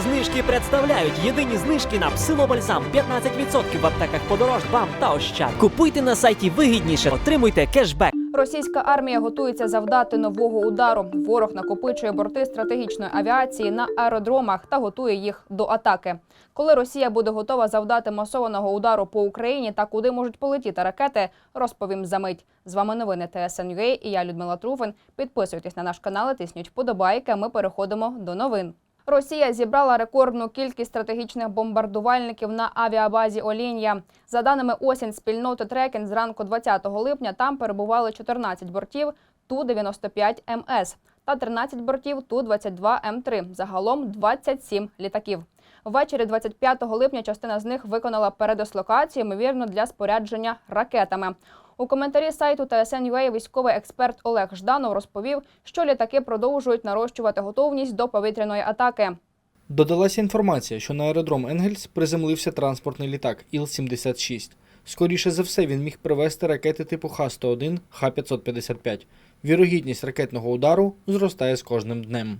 Знижки представляють єдині знижки на псилобальзам 15% в аптеках подорож, бам та ощад. Купуйте на сайті вигідніше, отримуйте кешбек. Російська армія готується завдати нового удару. Ворог накопичує борти стратегічної авіації на аеродромах та готує їх до атаки. Коли Росія буде готова завдати масованого удару по Україні та куди можуть полетіти ракети, розповім за мить. З вами новини ТСНЮА і я Людмила Труфин. Підписуйтесь на наш канал, і тисніть вподобайки. Ми переходимо до новин. Росія зібрала рекордну кількість стратегічних бомбардувальників на авіабазі Олін'я. За даними осінь спільноти Трекен, зранку 20 липня там перебували 14 бортів Ту-95 МС та 13 бортів Ту-22 М3. Загалом 27 літаків. Ввечері 25 липня частина з них виконала передислокацію, ймовірно, для спорядження ракетами. У коментарі сайту TSN.ua військовий експерт Олег Жданов розповів, що літаки продовжують нарощувати готовність до повітряної атаки. Додалася інформація, що на аеродром Енгельс приземлився транспортний літак Іл-76. Скоріше за все, він міг привезти ракети типу Х-101, Х-555. Вірогідність ракетного удару зростає з кожним днем.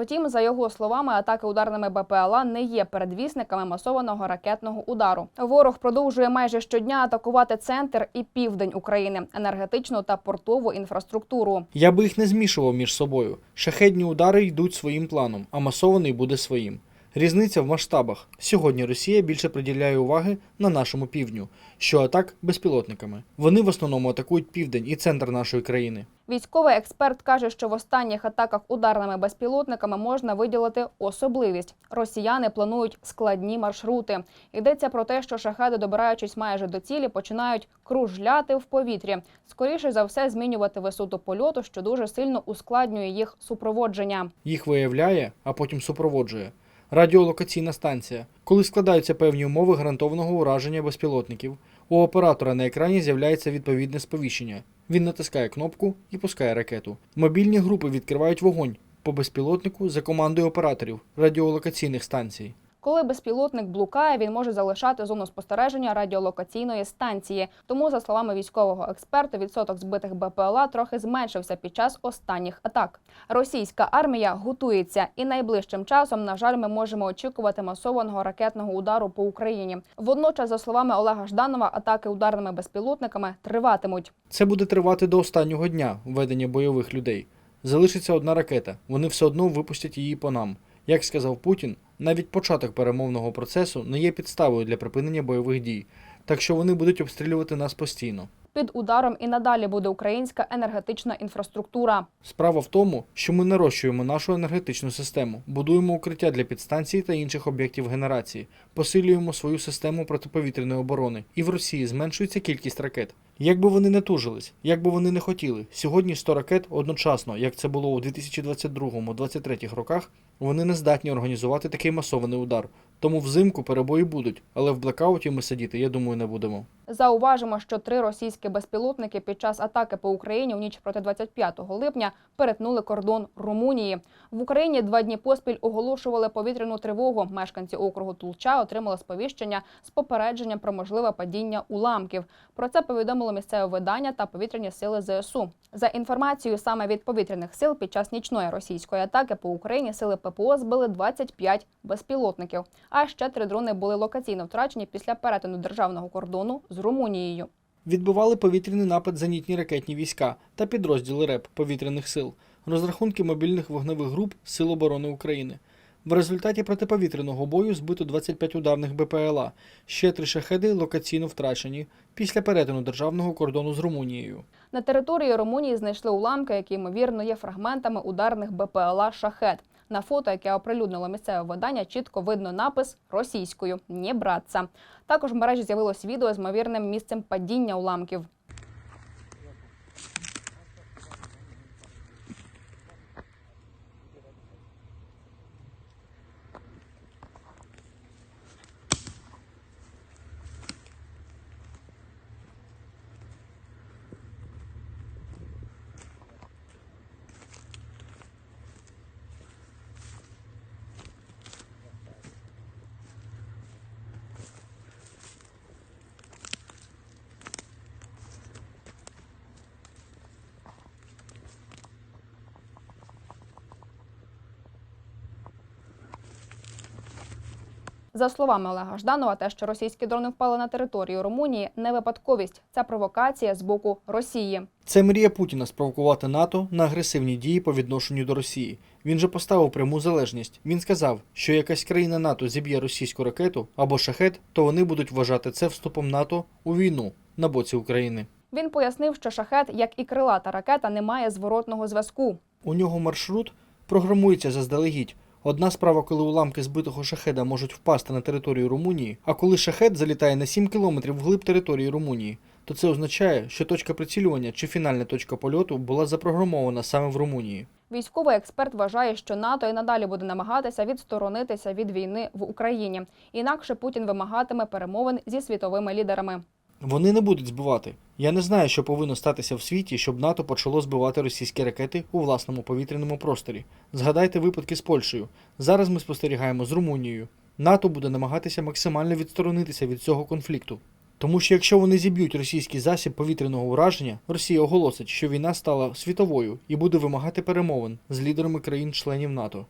Втім, за його словами, атаки ударними БПЛА не є передвісниками масованого ракетного удару. Ворог продовжує майже щодня атакувати центр і південь України, енергетичну та портову інфраструктуру. Я би їх не змішував між собою. Шахедні удари йдуть своїм планом, а масований буде своїм. Різниця в масштабах. Сьогодні Росія більше приділяє уваги на нашому півдню, що атак безпілотниками. Вони в основному атакують південь і центр нашої країни. Військовий експерт каже, що в останніх атаках ударними безпілотниками можна виділити особливість. Росіяни планують складні маршрути. Йдеться про те, що шахеди, добираючись майже до цілі, починають кружляти в повітрі. Скоріше за все, змінювати висоту польоту, що дуже сильно ускладнює їх супроводження. Їх виявляє, а потім супроводжує. Радіолокаційна станція. Коли складаються певні умови гарантованого ураження безпілотників, у оператора на екрані з'являється відповідне сповіщення. Він натискає кнопку і пускає ракету. Мобільні групи відкривають вогонь по безпілотнику за командою операторів радіолокаційних станцій. Коли безпілотник блукає, він може залишати зону спостереження радіолокаційної станції. Тому, за словами військового експерта, відсоток збитих БПЛА трохи зменшився під час останніх атак. Російська армія готується, і найближчим часом, на жаль, ми можемо очікувати масованого ракетного удару по Україні. Водночас, за словами Олега Жданова, атаки ударними безпілотниками триватимуть. Це буде тривати до останнього дня ведення бойових людей. Залишиться одна ракета, вони все одно випустять її по нам. Як сказав Путін, навіть початок перемовного процесу не є підставою для припинення бойових дій, так що вони будуть обстрілювати нас постійно. Під ударом і надалі буде українська енергетична інфраструктура. Справа в тому, що ми нарощуємо нашу енергетичну систему, будуємо укриття для підстанцій та інших об'єктів генерації, посилюємо свою систему протиповітряної оборони, і в Росії зменшується кількість ракет. Як би вони не тужились, як би вони не хотіли, сьогодні 100 ракет одночасно, як це було у 2022-2023 роках, вони не здатні організувати такий масований удар. Тому взимку перебої будуть, але в блекауті ми сидіти, я думаю, не будемо. Зауважимо, що три російські безпілотники під час атаки по Україні в ніч проти 25 липня перетнули кордон Румунії. В Україні два дні поспіль оголошували повітряну тривогу. Мешканці округу Тулча отримали сповіщення з попередженням про можливе падіння уламків. Про це повідомило місцеве видання та повітряні сили ЗСУ. За інформацією саме від повітряних сил, під час нічної російської атаки по Україні сили ППО збили 25 безпілотників. А ще три дрони були локаційно втрачені після перетину державного кордону з Румунією. Відбивали повітряний напад зенітні ракетні війська та підрозділи РЕП повітряних сил, розрахунки мобільних вогневих груп Сил оборони України. В результаті протиповітряного бою збито 25 ударних БПЛА, ще три шахеди локаційно втрачені після перетину державного кордону з Румунією. На території Румунії знайшли уламки, які ймовірно є фрагментами ударних БПЛА «Шахет». На фото, яке оприлюднило місцеве видання, чітко видно напис російською «Не братца». Також в мережі з'явилось відео з ймовірним місцем падіння уламків. За словами Олега Жданова, те, що російські дрони впали на територію Румунії, не випадковість. Це провокація з боку Росії. Це мрія Путіна спровокувати НАТО на агресивні дії по відношенню до Росії. Він же поставив пряму залежність. Він сказав, що якась країна НАТО зіб'є російську ракету або шахет, то вони будуть вважати це вступом НАТО у війну на боці України. Він пояснив, що шахет, як і крилата ракета, не має зворотного зв'язку. У нього маршрут програмується заздалегідь. Одна справа, коли уламки збитого шахеда можуть впасти на територію Румунії, а коли шахет залітає на 7 кілометрів вглиб території Румунії, то це означає, що точка прицілювання чи фінальна точка польоту була запрограмована саме в Румунії. Військовий експерт вважає, що НАТО і надалі буде намагатися відсторонитися від війни в Україні. Інакше Путін вимагатиме перемовин зі світовими лідерами. Вони не будуть збивати. Я не знаю, що повинно статися в світі, щоб НАТО почало збивати російські ракети у власному повітряному просторі. Згадайте випадки з Польщею. Зараз ми спостерігаємо з Румунією. НАТО буде намагатися максимально відсторонитися від цього конфлікту. Тому що якщо вони зіб'ють російський засіб повітряного ураження, Росія оголосить, що війна стала світовою і буде вимагати перемовин з лідерами країн-членів НАТО.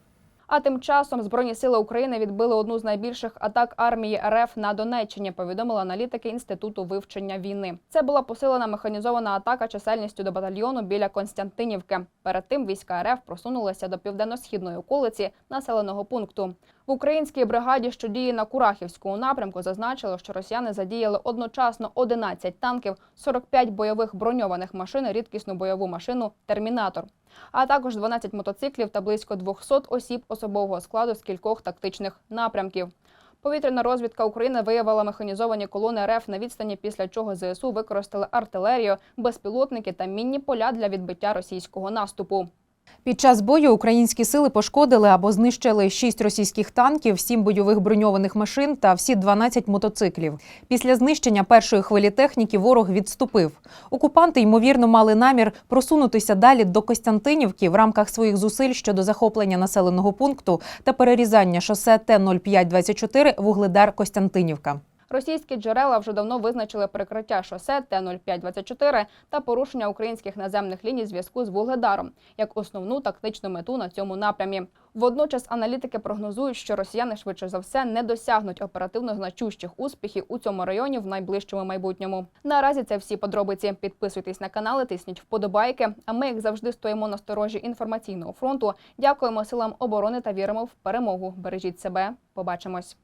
А тим часом Збройні сили України відбили одну з найбільших атак армії РФ на Донеччині. Повідомили аналітики інституту вивчення війни. Це була посилена механізована атака чисельністю до батальйону біля Константинівки. Перед тим війська РФ просунулися до південно-східної околиці населеного пункту. В українській бригаді, що діє на Курахівському напрямку, зазначили, що росіяни задіяли одночасно 11 танків, 45 бойових броньованих машин, рідкісну бойову машину Термінатор а також 12 мотоциклів та близько 200 осіб особового складу з кількох тактичних напрямків. Повітряна розвідка України виявила механізовані колони РФ на відстані, після чого ЗСУ використали артилерію, безпілотники та мінні поля для відбиття російського наступу. Під час бою українські сили пошкодили або знищили 6 російських танків, 7 бойових броньованих машин та всі 12 мотоциклів. Після знищення першої хвилі техніки ворог відступив. Окупанти ймовірно мали намір просунутися далі до Костянтинівки в рамках своїх зусиль щодо захоплення населеного пункту та перерізання шосе Т-0524 Вугледар Костянтинівка. Російські джерела вже давно визначили прикриття шосе Т-0524 та порушення українських наземних ліній зв'язку з Вугледаром як основну тактичну мету на цьому напрямі. Водночас аналітики прогнозують, що росіяни швидше за все не досягнуть оперативно значущих успіхів у цьому районі в найближчому майбутньому. Наразі це всі подробиці. Підписуйтесь на канали, тисніть вподобайки. А ми, як завжди, стоїмо на сторожі інформаційного фронту. Дякуємо силам оборони та віримо в перемогу. Бережіть себе. Побачимось.